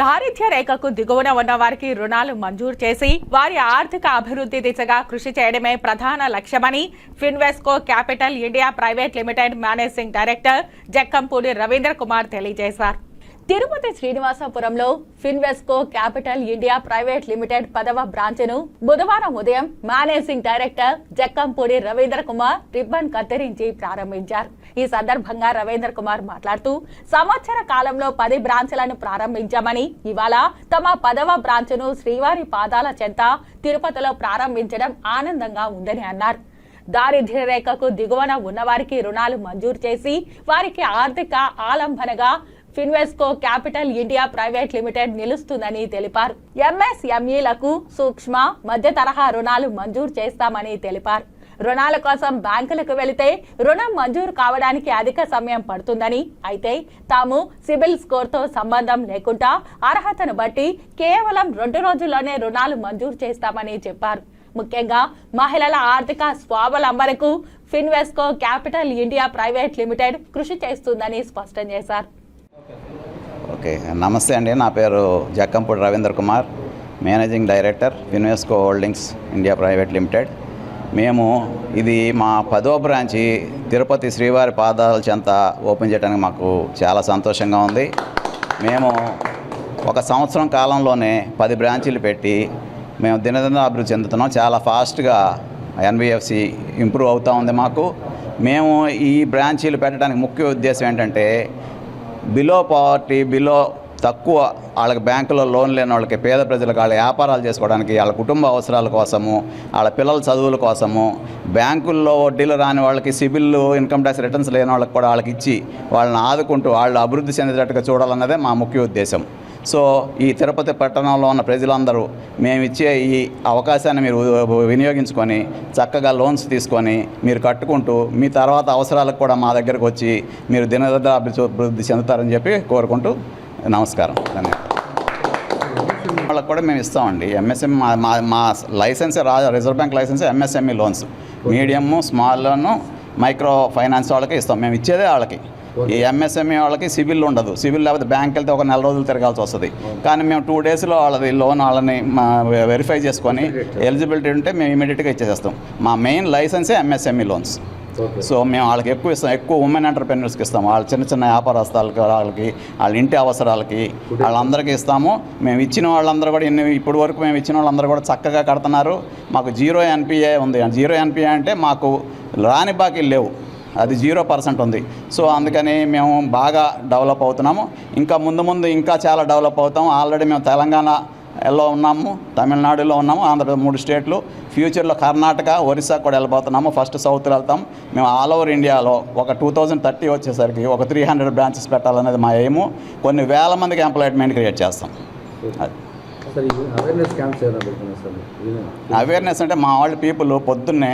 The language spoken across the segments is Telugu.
దారిద్ర్య రేఖకు దిగువన ఉన్న వారికి రుణాలు మంజూరు చేసి వారి ఆర్థిక అభివృద్ధి దిశగా కృషి చేయడమే ప్రధాన లక్ష్యమని Finvesco Capital India Private Limited managing director Jakkampudi Ravindra Kumar తెలియజేశారు. Tirupati శ్రీనివాసపురంలో Finvesco Capital India Private Limited పదవ బ్రాంచ్ను బుధవారం ఉదయం managing director Jakkampudi Ravindra Kumar ribbon కత్తిరించి ప్రారంభించారు. ఈ సందర్భంగా రవీంద్ర కుమార్ మాట్లాడుతూ సంవత్సర కాలంలో పది బ్రాంచ్లను ప్రారంభించామని ఇవాళ తమ పదవ బ్రాంచ్ను శ్రీవారి పాదాల చెంత తిరుపతిలో ప్రారంభించడం ఆనందంగా ఉందని అన్నారు. దారిద్ర్య రేఖకు దిగువన ఉన్నవారికి రుణాలు మంజూరు చేసి వారికి ఆర్థిక ఆలంబనగా Finvesco Capital India Private Limited నిలుస్తుందని తెలిపారు. ఎంఎస్ఎంఈలకు సూక్ష్మ మధ్య తరహా రుణాలు మంజూరు చేస్తామని తెలిపారు. రుణాల కోసం బ్యాంకులకు వెళితే రుణం మంజూరు కావడానికి అధిక సమయం పడుతుందని అయితే తాము సిబిల్ స్కోర్తో సంబంధం లేకుండా అర్హతను బట్టి కేవలం రెండు రోజుల్లోనే రుణాలు మంజూరు చేస్తామని చెప్పారు. ముఖ్యంగా మహిళల ఆర్థిక స్వావలంబనకు Finvesco Capital India Private Limited కృషి చేస్తుందని స్పష్టం చేశారు. ఓకే. నమస్తే అండి. నా పేరు Jakkampudi Ravindra Kumar managing director Finvesco Holdings India Private Limited. మేము ఇది మా పదో బ్రాంచి తిరుపతి శ్రీవారి పాదాల చెంత ఓపెన్ చేయడానికి మాకు చాలా సంతోషంగా ఉంది. మేము ఒక సంవత్సరం కాలంలోనే పది బ్రాంచీలు పెట్టి మేము దినదిన అభివృద్ధి చెందుతున్నాం. చాలా ఫాస్ట్గా ఎన్బిఎఫ్సి ఇంప్రూవ్ అవుతూ ఉంది మాకు. మేము ఈ బ్రాంచీలు పెట్టడానికి ముఖ్య ఉద్దేశం ఏంటంటే బిలో పవర్టీ బిలో తక్కువ వాళ్ళకి బ్యాంకులో లోన్ లేని వాళ్ళకి పేద ప్రజలకు వాళ్ళ వ్యాపారాలు చేసుకోవడానికి వాళ్ళ కుటుంబ అవసరాల కోసము వాళ్ళ పిల్లల చదువుల కోసము బ్యాంకుల్లో వడ్డీలు రాని వాళ్ళకి సిబిల్ ఇన్కమ్ ట్యాక్స్ రిటర్న్స్ లేని వాళ్ళకి కూడా వాళ్ళకి ఇచ్చి వాళ్ళని ఆదుకుంటూ వాళ్ళు అభివృద్ధి చెందేటట్టుగా చూడాలన్నదే మా ముఖ్య ఉద్దేశం. సో ఈ తిరుపతి పట్టణంలో ఉన్న ప్రజలందరూ మేమిచ్చే ఈ అవకాశాన్ని మీరు వినియోగించుకొని చక్కగా లోన్స్ తీసుకొని మీరు కట్టుకుంటూ మీ తర్వాత అవసరాలకు కూడా మా దగ్గరకు వచ్చి మీరు దినదర అభివృద్ధి చెందుతారని చెప్పి కోరుకుంటూ నమస్కారం. ధన్యవాదాలు. వాళ్ళకి కూడా మేము ఇస్తామండి. ఎంఎస్ఎం మా మా మా licence reserve bank licence MSME loans. Medium స్మాల్ను micro finance వాళ్ళకి ఇస్తాం. మేము ఇచ్చేదే వాళ్ళకి. ఈ ఎంఎస్ఎంఈ వాళ్ళకి సిబిల్ ఉండదు. సిబిల్ లేకపోతే బ్యాంక్ వెళ్తే ఒక నెల రోజులు తిరగాల్సి వస్తుంది. కానీ మేము టూ డేస్లో వాళ్ళది లోన్ వాళ్ళని వెరిఫై చేసుకొని ఎలిజిబిలిటీ ఉంటే మేము ఇమీడియట్గా ఇచ్చేసేస్తాం. మా మెయిన్ లైసెన్సే ఎంఎస్ఎంఈ లోన్స్ సో మేము వాళ్ళకి ఎక్కువ ఇస్తాం. ఎక్కువ ఉమెన్ ఎంటర్ప్రెన్యూర్స్కి ఇస్తాము వాళ్ళ చిన్న చిన్న వ్యాపారస్తాలకి వాళ్ళకి వాళ్ళ ఇంటి అవసరాలకి వాళ్ళందరికీ ఇస్తాము. మేము ఇచ్చిన వాళ్ళందరూ కూడా ఇన్ని ఇప్పటి వరకు మేము ఇచ్చిన వాళ్ళందరూ కూడా చక్కగా కడుతున్నారు. మాకు జీరో ఎన్పిఏ ఉంది. జీరో ఎన్పిఏ అంటే మాకు రాని బాకీలు లేవు. అది జీరో పర్సెంట్ ఉంది. సో అందుకని మేము బాగా డెవలప్ అవుతున్నాము. ఇంకా ముందు ముందు ఇంకా చాలా డెవలప్ అవుతాం ఆల్రెడీ మేము తెలంగాణలో ఉన్నాము తమిళనాడులో ఉన్నాము ఆంధ్ర మూడు స్టేట్లు. ఫ్యూచర్లో కర్ణాటక ఒరిస్సా కూడా వెళ్ళిపోతున్నాము ఫస్ట్ సౌత్లో వెళ్తాం. మేము ఆల్ ఓవర్ ఇండియాలో ఒక టూ థౌజండ్ థర్టీ వచ్చేసరికి ఒక త్రీ హండ్రెడ్ బ్రాంచెస్ పెట్టాలనేది మా ఎయిము. కొన్ని వేల మందికి ఎంప్లాయ్మెంట్ క్రియేట్ చేస్తాం. అది. అవేర్నెస్ అంటే మా వాళ్ళ పీపుల్ పొద్దున్నే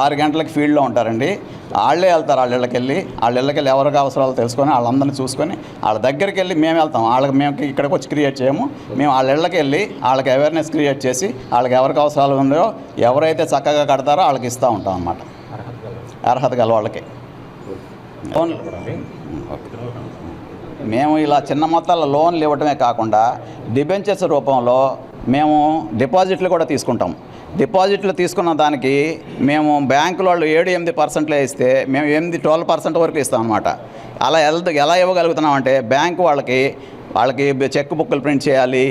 ఆరు గంటలకు ఫీల్డ్లో ఉంటారండి. వాళ్ళే వెళ్తారు వాళ్ళ ఇళ్ళకి వెళ్ళి. వాళ్ళ ఇళ్ళకి వెళ్ళి ఎవరికి అవసరాలు తెలుసుకొని వాళ్ళందరినీ చూసుకొని వాళ్ళ దగ్గరికి వెళ్ళి మేము వెళ్తాం. వాళ్ళకి మేము ఇక్కడికి వచ్చి క్రియేట్ చేయము. మేము వాళ్ళ ఇళ్ళకి వెళ్ళి వాళ్ళకి అవేర్నెస్ క్రియేట్ చేసి వాళ్ళకి ఎవరికి అవసరాలు ఉన్నాయో ఎవరైతే చక్కగా కడతారో వాళ్ళకి ఇస్తూ ఉంటాం అన్నమాట. అర్హత గల వాళ్ళకి. లోన్ మేము ఇలా చిన్న మొత్తాల లోన్లు ఇవ్వటమే కాకుండా డిబెంచర్స్ రూపంలో మేము డిపాజిట్లు కూడా తీసుకుంటాం. డిపాజిట్లు తీసుకున్న దానికి మేము బ్యాంకుల వాళ్ళు ఏడు ఎనిమిది పర్సెంట్లో ఇస్తే మేము ఎనిమిది ట్వెల్వ్ పర్సెంట్ వరకు ఇస్తాం అనమాట అలా ఎలా ఎలా ఇవ్వగలుగుతున్నామంటే బ్యాంకు వాళ్ళకి వాళ్ళకి చెక్ బుక్లు ప్రింట్ చేయాలి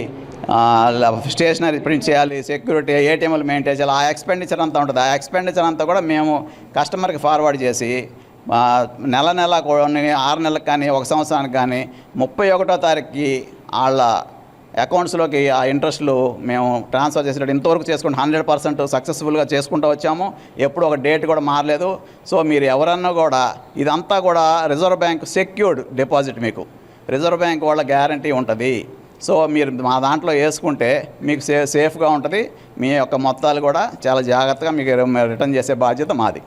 స్టేషనరీ ప్రింట్ చేయాలి సెక్యూరిటీ ఏటీఎంలు మెయింటైన్ చేయాలి ఆ ఎక్స్పెండిచర్ అంతా ఉంటుంది. ఆ ఎక్స్పెండిచర్ అంతా కూడా మేము కస్టమర్కి ఫార్వర్డ్ చేసి నెల నెల ఆరు నెలలకు కానీ ఒక సంవత్సరానికి కానీ ముప్పై ఒకటో తారీఖుకి వాళ్ళ అకౌంట్స్లోకి ఆ ఇంట్రెస్ట్లు మేము ట్రాన్స్ఫర్ చేసినట్టు ఇంతవరకు చేసుకుంటే హండ్రెడ్ పర్సెంట్ సక్సెస్ఫుల్గా చేసుకుంటూ వచ్చాము. ఎప్పుడు ఒక డేట్ కూడా మారలేదు. సో మీరు ఎవరన్నా కూడా ఇదంతా కూడా రిజర్వ్ బ్యాంక్ సెక్యూర్డ్ డిపాజిట్ మీకు. రిజర్వ్ బ్యాంక్ వాళ్ళ గ్యారంటీ ఉంటుంది. సో మీరు మా దాంట్లో వేసుకుంటే మీకు సేఫ్గా ఉంటుంది. మీ యొక్క మొత్తాలు కూడా చాలా జాగ్రత్తగా మీకు రిటర్న్ చేసే బాధ్యత మాది.